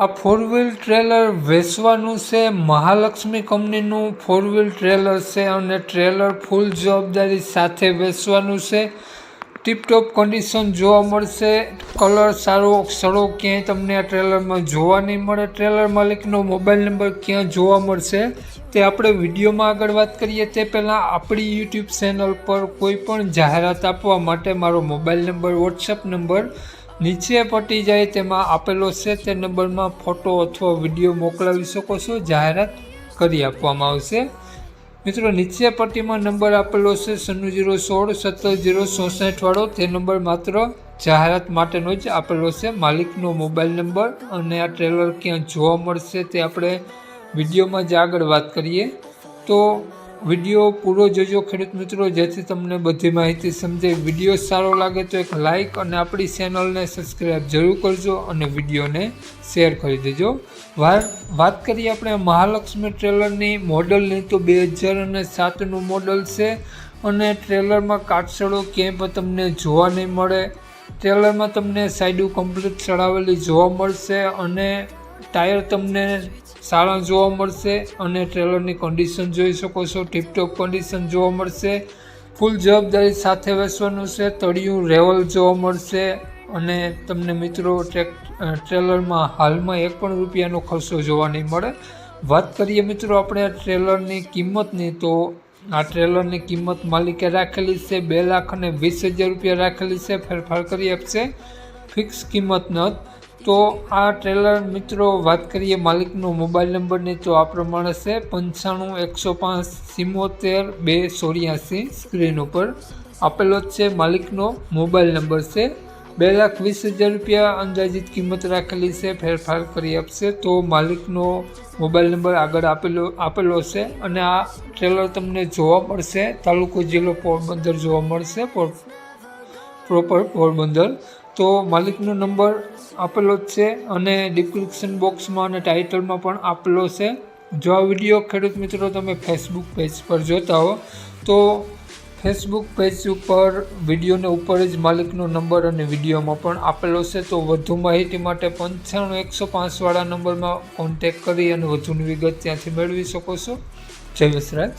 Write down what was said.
આ four wheel trailer વેચવાનું છે, મહાલક્ષ્મી કંપનીનું ફોર વ્હીલ ટ્રેલર છે અને ટ્રેલર ફૂલ જવાબદારી સાથે વેચવાનું છે. ટીપટોપ કન્ડિશન જોવા મળશે કલર સારો સડો ક્યાંય તમને આ ટ્રેલરમાં જોવા નહીં મળે ટ્રેલર માલિકનો મોબાઈલ નંબર ક્યાં જોવા મળશે તે આપણે વિડીયોમાં આગળ વાત કરીએ. તે પહેલાં આપણી યુટ્યુબ ચેનલ પર કોઈ પણ જાહેરાત આપવા માટે મારો મોબાઈલ નંબર વોટ્સઅપ નંબર નીચે પટી જાય તેમાં આપેલો છે તે નંબરમાં ફોટો અથવા વીડિયો મોકલાવી શકો છો, જાહેરાત કરી આપવામાં આવશે. મિત્રો, નીચે પટ્ટીમાં નંબર આપેલો છે સન્નું જીરો સોળ સત્તર જીરો ચોસઠ વાળો તે નંબર માત્ર જાહેરાત માટેનો જ આપેલો છે. માલિકનો મોબાઈલ નંબર અને આ ટ્રેલર ક્યાં જોવા મળશે તે આપણે વિડીયોમાં જ આગળ વાત કરીએ. તો વીડિયો પૂરો જોજો ખેડૂત મિત્રો. જેથી તમને બધી માહિતી સમજાય. વીડિયો સારો લાગે તો એક લાઇક અને આપણી ચેનલને સબસ્ક્રાઈબ જરૂર કરજો અને વિડીયોને શેર કરી દેજો. વાત કરીએ આપણે મહાલક્ષ્મી ટ્રેલરની મોડલની તો બે હજાર અને સાતનું મોડલ છે અને ટ્રેલરમાં કાટસડો ક્યાંય પણ તમને જોવા નહીં મળે. ટ્રેલરમાં તમને સાઈડું કમ્પ્લીટ ચડાવેલી જોવા મળશે અને ટાયર તમને સારા જોવા મળશે અને ટ્રેલરની કન્ડિશન જોઈ શકો છો ટીપટોપ કન્ડિશન જોવા મળશે. ફૂલ જવાબદારી સાથે વેચવાનું છે, તળિયું, રેવલ જોવા મળશે અને તમને મિત્રો ટ્રેક ટ્રેલરમાં હાલમાં એક પણ રૂપિયાનો ખર્ચો જોવા નહીં મળે. વાત કરીએ મિત્રો આપણે આ ટ્રેલરની કિંમતની, તો આ ટ્રેલરની કિંમત માલિકે રાખેલી છે બે લાખ અને વીસ હજાર રૂપિયા રાખેલી છે, ફેરફાર કરી આપશે. ફિક્સ કિંમત ન તો આ ટ્રેલર મિત્રો વાત કરીએ માલિકનો મોબાઈલ નંબરની તો આ પ્રમાણે છે પંચાણું, એકસો પાંચ, સિમોતેર, બે ચોર્યાસી સ્ક્રીન ઉપર. આપેલો જ છે માલિકનો મોબાઈલ નંબર છે. બે લાખ વીસ હજાર રૂપિયા અંદાજિત કિંમત રાખેલી છે, ફેરફાર કરી આપશે તો માલિકનો મોબાઈલ નંબર આગળ આપેલો આપેલો છે. અને આ ટ્રેલર તમને જોવા મળશે, તાલુકો જિલ્લો પોરબંદર જોવા મળશે પ્રોપર પોરબંદર. તો માલિકનો નંબર આપેલો જ છે અને ડિસ્ક્રિપ્શન બોક્સમાં અને ટાઇટલમાં પણ આપેલો છે. જો આ વીડિયો ખેડૂત મિત્રો તમે ફેસબુક પેજ પર જોતા હો, તો ફેસબુક પેજ ઉપર વિડીયોને ઉપર જ માલિકનો નંબર અને વિડીયોમાં પણ આપેલો છે. તો વધુ માહિતી માટે પંચાણું એકસો પાંચવાળા નંબરમાં કોન્ટેક કરી અને વધુની વિગત ત્યાંથી મેળવી શકો છો. જય વસરાજ.